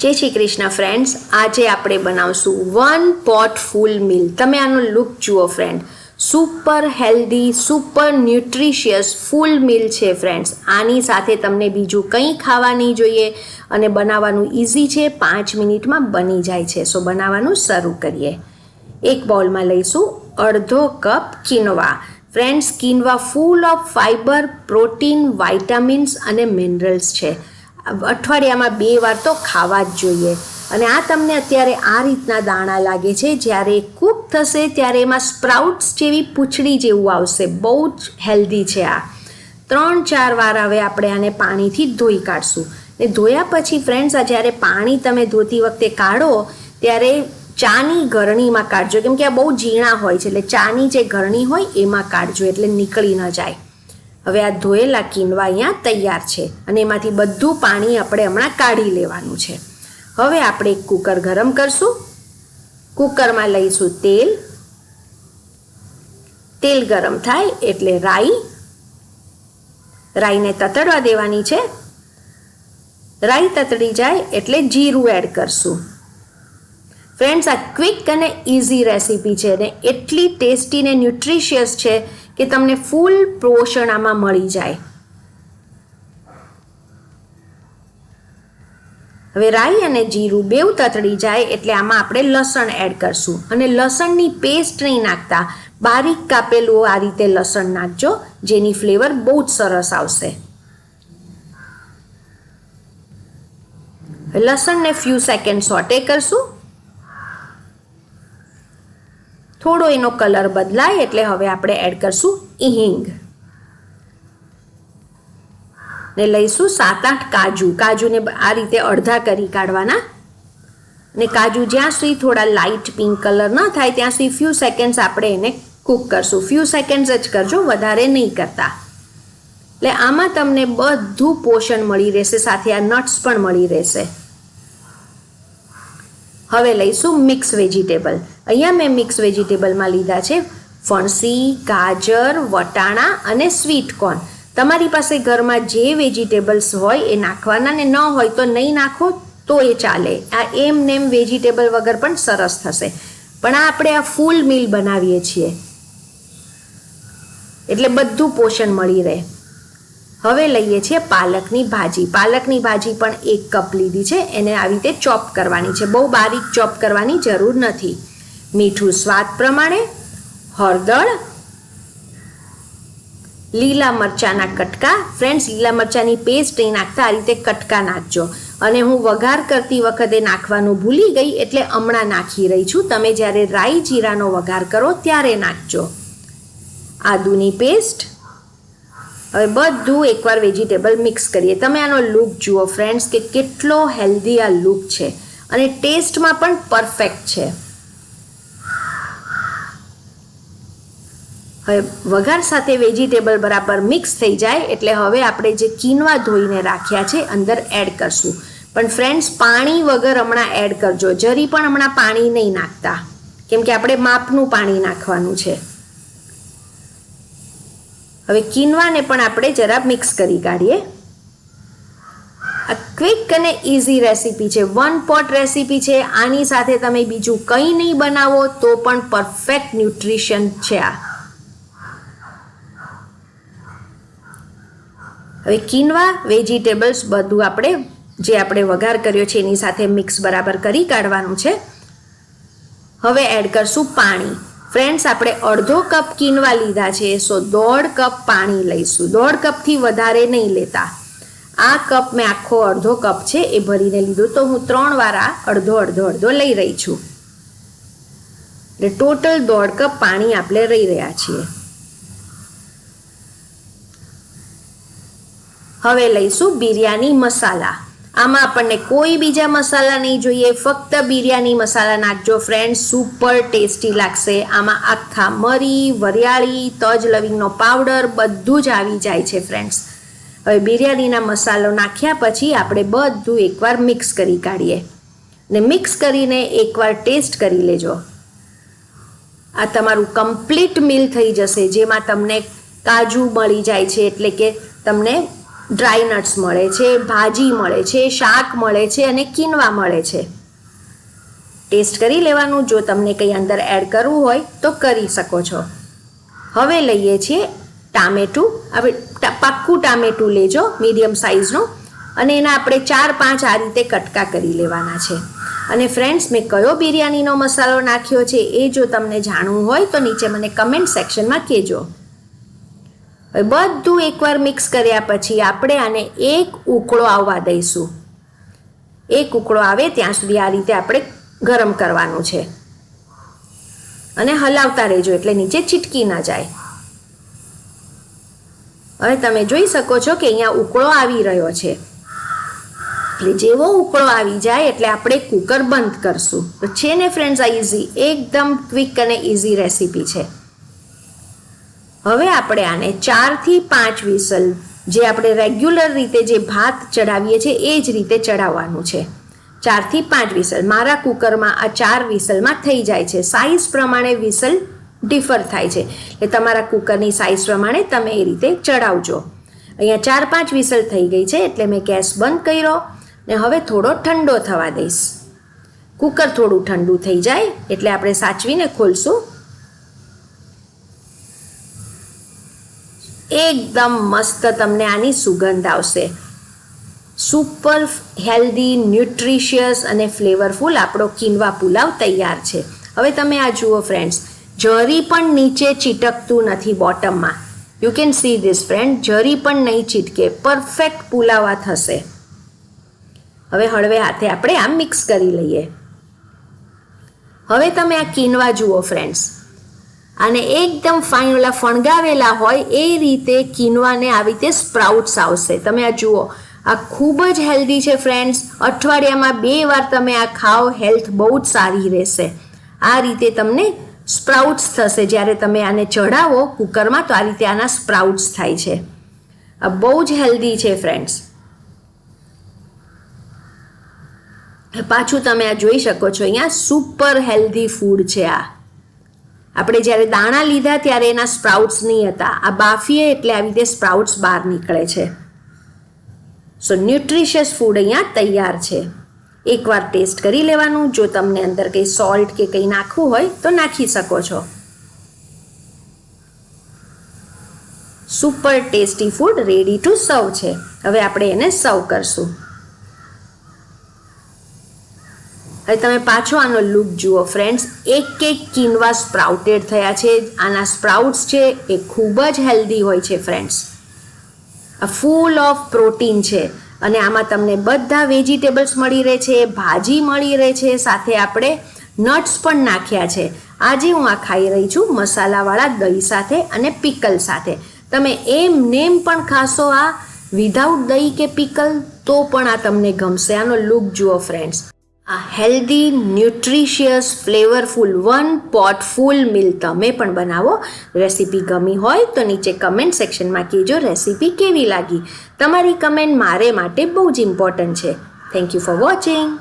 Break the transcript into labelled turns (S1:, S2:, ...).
S1: જય શ્રી કૃષ્ણ ફ્રેન્ડ્સ આજે આપણે બનાવશું વન પોટ ફૂલ મિલ તમે આનો લુક જુઓ friend super healthy super nutritious full meal છે ફ્રેન્ડ્સ આની સાથે તમને બીજું કંઈ ખાવા નહીં જોઈએ અને બનાવવાનું ઇઝી છે. પાંચ મિનિટમાં બની જાય છે. સો બનાવવાનું શરૂ કરીએ. એક બાઉલમાં લઈશું અડધો cup quinoa friends quinoa full of fibre protein vitamins અને મિનરલ્સ છે. અઠવાડિયામાં બે વાર તો ખાવા જ જોઈએ. અને આ તમને અત્યારે આ રીતના દાણા લાગે છે, જ્યારે કૂક થશે ત્યારે એમાં સ્પ્રાઉટ્સ જેવી પૂંછડી જેવું આવશે. બહુ જ હેલ્ધી છે આ. ત્રણ ચાર વાર હવે આપણે આને પાણીથી ધોઈ કાઢશું. ને ધોયા પછી ફ્રેન્ડ્સ, આ જ્યારે પાણી તમે ધોતી વખતે કાઢો, ત્યારે ચાની ગરણીમાં કાઢજો. કેમ કે આ બહુ ઝીણા હોય છે, એટલે ચાની જે ગરણી હોય એમાં કાઢજો, એટલે નીકળી ન જાય. હવે આ ધોયેલા કિનવા અહીંયા તૈયાર છે અને એમાંથી બધું પાણી આપણે હમણાં કાઢી લેવાનું છે. હવે આપણે એક કુકર ગરમ કરશું. કુકરમાં લઈશું તેલ. તેલ ગરમ થાય એટલે રાઈ. રાઈને તતડવા દેવાની છે. રાઈ તતડી જાય એટલે જીરું એડ કરશું. ફ્રેન્ડ્સ, આ ક્વિક અને ઇઝી રેસીપી છે અને એટલી ટેસ્ટી ને ન્યુટ્રિશિયસ છે કે તમને ફૂલ પોષણ આમાં મળી જાય. હવે રાઈ અને જીરું બેવ તતડી જાય એટલે આમાં આપણે લસણ એડ કરશું. અને લસણની પેસ્ટ નહીં નાખતા. બારીક કાપેલું આ રીતે લસણ નાખજો, જેની ફ્લેવર બહુ જ સરસ આવશે. લસણને ફ્યુ સેકન્ડ સોટે કરશું. થોડો એનો કલર બદલાય એટલે હવે આપણે એડ કરશું હિંગ. ને લઈશું સાત આઠ કાજુ. કાજુને આ રીતે અડધા કરી કાઢવાના. ને કાજુ જ્યાં સુધી થોડા લાઇટ પિંક કલર ન થાય, ત્યાં સુધી ફ્યુ સેકન્ડ્સ આપણે એને કૂક કરશું. ફ્યુ સેકન્ડ્સ જ કરજો, વધારે નહીં કરતા. એટલે આમાં તમને બધું પોષણ મળી રહેશે, સાથે આ નટ્સ પણ મળી રહેશે. હવે લઈશું મિક્સ વેજીટેબલ અહીંયા મેં મિક્સ વેજીટેબલમાં લીધા છે ફણસી, ગાજર, વટાણા અને સ્વીટ કોર્ન. તમારી પાસે ઘરમાં જે વેજીટેબલ્સ હોય એ નાખવાના ને ન હોય તો નહીં નાખો તો એ ચાલે. આ એમ નેમ વેજીટેબલ વગર પણ સરસ થશે. પણ આ આપણે આ ફૂલ મિલ બનાવીએ છીએ. એટલે બધું પોષણ મળી રહે. હવે લઈએ છીએ પાલકની ભાજી. પાલકની ભાજી પણ એક કપ લીધી છે. એને આવી રીતે ચોપ કરવાની છે. બહુ બારીક ચોપ કરવાની જરૂર નથી. મીઠું સ્વાદ પ્રમાણે, હળદર, લીલા મરચાંના કટકા. ફ્રેન્ડ્સ લીલા મરચાંની પેસ્ટ નહીં નાખતા, આ રીતે કટકા નાખજો. અને હું વઘાર કરતી વખતે નાખવાનું ભૂલી ગઈ એટલે હમણાં નાખી રહી છું. તમે જ્યારે રાઈ જીરાનો વઘાર કરો ત્યારે નાખજો. આદુની પેસ્ટ હવે બધું એકવાર વેજીટેબલ મિક્સ કરીએ. તમે આનો લુક જુઓ ફ્રેન્ડ્સ કે કેટલો હેલ્ધી આ લુક છે. અને ટેસ્ટમાં પણ પરફેક્ટ છે. હવે વઘાર સાથે વેજીટેબલ બરાબર મિક્સ થઈ જાય એટલે હવે આપણે જે કીનવા ધોઈને રાખ્યા છે અંદર એડ કરશું. પણ ફ્રેન્ડ્સ પાણી વગર હમણાં એડ કરજો. જરી પણ હમણાં પાણી નહીં નાખતા. કેમ કે આપણે માપનું પાણી નાખવાનું છે. હવે કિનવાને પણ આપણે જરા મિક્સ કરી કાઢીએ. આ ક્વિક અને ઇઝી રેસીપી છે. વન પોટ રેસીપી છે. આની સાથે તમે બીજું કંઈ નહીં બનાવો તો પણ પરફેક્ટ ન્યુટ્રિશન છે આ. હવે કિનવા વેજીટેબલ્સ બધું આપણે જે આપણે વઘાર કર્યો છે એની સાથે મિક્સ બરાબર કરી કાઢવાનું છે. હવે એડ કરશું પાણી. ફ્રેન્ડ્સ આપણે અડધો કપ કિનવા લીધા છે સો દોઢ કપ પાણી લઈશું. દોઢ કપથી વધારે નહીં લેતા. આ કપ મેં આખો અડધો કપ છે, એ ભરીને લીધો. તો હું ત્રણ વાર આ અડધો અડધો અડધો લઈ રહી છું. એટલે ટોટલ દોઢ કપ પાણી આપણે લઈ રહ્યા છીએ. હવે લઈશું બિરયાની મસાલા. આમાં આપણને કોઈ બીજા મસાલા નહીં જોઈએ, ફક્ત બિરયાની મસાલા નાખજો ફ્રેન્ડ સુપર ટેસ્ટી લાગશે. આમાં આખા મરી, વરિયાળી, તજ લવિંગનો પાવડર બધું જ આવી જાય છે ફ્રેન્ડ્સ હવે બિરયાનીના મસાલો નાખ્યા પછી આપણે બધું એકવાર મિક્સ કરી કાઢીએ. ને મિક્સ કરીને એકવાર ટેસ્ટ કરી લેજો. આ તમારું કમ્પ્લીટ મિલ થઈ જશે, જેમાં તમને કાજુ મળી જાય છે, એટલે કે તમને ડ્રાય નટ્સ મળે છે, ભાજી મળે છે, શાક મળે છે અને કિનવા મળે છે. ટેસ્ટ કરી લેવાનું, જો તમને કંઈ અંદર એડ કરવું હોય તો કરી શકો છો. હવે લઈએ છીએ ટામેટું. હવે પાક્કું ટામેટું લેજો, મીડિયમ સાઇઝનું. અને એના આપણે ચાર પાંચ આ રીતે કટકા કરી લેવાના છે. અને ફ્રેન્ડ્સ, મેં કયો બિરયાનીનો મસાલો નાખ્યો છે એ જો તમને જાણવું હોય તો નીચે મને કમેન્ટ સેક્શનમાં કહેજો. બધું એકવાર મિક્સ કર્યા પછી આપણે આને એક ઉકળો આવવા દઈશું. એક ઉકળો આવે ત્યાં સુધી આ રીતે આપણે ગરમ કરવાનું છે. અને હલાવતા રહેજો એટલે નીચે છીટકી ના જાય. હવે તમે જોઈ શકો છો કે અહીંયા ઉકળો આવી રહ્યો છે. એટલે જેવો ઉકળો આવી જાય એટલે આપણે કુકર બંધ કરશું. તો છે ને ફ્રેન્ડ્સ આ ઇઝી એકદમ ક્વિક અને ઇઝી રેસીપી છે. હવે આપણે આને ચારથી પાંચ વિસલ, જે આપણે રેગ્યુલર રીતે જે ભાત ચડાવીએ છીએ, એ જ રીતે ચડાવવાનું છે. ચારથી પાંચ વિસલ. મારા કુકરમાં આ ચાર વિસલમાં થઈ જાય છે. સાઇઝ પ્રમાણે વિસલ ડિફર થાય છે. એટલે તમારા કુકરની સાઇઝ પ્રમાણે તમે એ રીતે ચડાવજો અહીંયા ચાર પાંચ વિસલ થઈ ગઈ છે, એટલે મેં ગેસ બંધ કર્યો ને હવે થોડો ઠંડો થવા દઈશ. કુકર થોડું ઠંડુ થઈ જાય, એટલે આપણે સાચવીને ખોલશું. એકદમ મસ્ત તમને આની સુગંધ આવશે. સુપર હેલ્ધી ન્યુટ્રિશિયસ અને ફ્લેવરફુલ આપણો કિનવા પુલાવ તૈયાર છે. હવે તમે આ જુઓ ફ્રેન્ડ્સ જરી પણ નીચે ચીટકતું નથી બોટમમાં you can see this friend જરી પણ નહીં ચીટકે પરફેક્ટ પુલાવ થશે. હવે હળવે હાથે આપણે આ મિક્સ કરી લઈએ. હવે તમે આ કિનવા જુઓ ફ્રેન્ડ્સ અને એકદમ ફાઇન ઓલા ફણગાવેલા હોય એ રીતે કિનવાને આવી રીતે સ્પ્રાઉટ્સ આવશે. તમે આ જુઓ, આ ખૂબ જ હેલ્ધી છે ફ્રેન્ડ્સ અઠવાડિયામાં બે વાર તમે આ ખાઓ હેલ્થ બહુ જ સારી રહેશે. આ રીતે તમને સ્પ્રાઉટ્સ થશે. જ્યારે તમે આને ચઢાવો કુકરમાં, તો આ રીતે આના સ્પ્રાઉટ્સ થાય છે. આ બહુ જ હેલ્ધી છે ફ્રેન્ડ્સ પાછું તમે આ જોઈ શકો છો, અહીંયા સુપર હેલ્ધી ફૂડ છે આ. આપણે જ્યારે દાણા લીધા ત્યારે એના સ્પ્રાઉટ્સ નહીં હતા. આ બાફીએ એટલે આવી રીતે સ્પ્રાઉટ્સ બહાર નીકળે છે. સો ન્યુટ્રિશિયસ ફૂડ અહીંયા તૈયાર છે. એકવાર ટેસ્ટ કરી લેવાનું. જો તમને અંદર કંઈ સોલ્ટ કે કંઈ નાખવું હોય, તો નાખી શકો છો. Super tasty food ready to serve છે. હવે આપણે એને સર્વ કરશું. હવે તમે પાછો આનો લુક જુઓ ફ્રેન્ડ્સ એક એક કિનવા સ્પ્રાઉટેડ થયા છે. આના સ્પ્રાઉટ્સ છે એ ખૂબ જ હેલ્ધી હોય છે ફ્રેન્ડ્સ ફૂલ ઓફ પ્રોટીન છે. અને આમાં તમને બધા વેજીટેબલ્સ મળી રહે છે, ભાજી મળી રહે છે, સાથે આપણે નટ્સ પણ નાખ્યા છે. આજે હું આ ખાઈ રહી છું મસાલાવાળા દહીં સાથે અને પિકલ સાથે. તમે એમ નેમ પણ ખાશો આ વિધાઉટ દહીં કે પિકલ તો પણ આ તમને ગમશે. આનો લુક જુઓ ફ્રેન્ડ્સ આ healthy nutritious flavourful one pot full meal તમે પણ બનાવો. રેસીપી ગમી હોય તો નીચે કમેન્ટ સેક્શનમાં કહેજો રેસીપી કેવી લાગી. તમારી કમેન્ટ મારે માટે બહુ જ ઇમ્પોર્ટન્ટ છે. Thank you for watching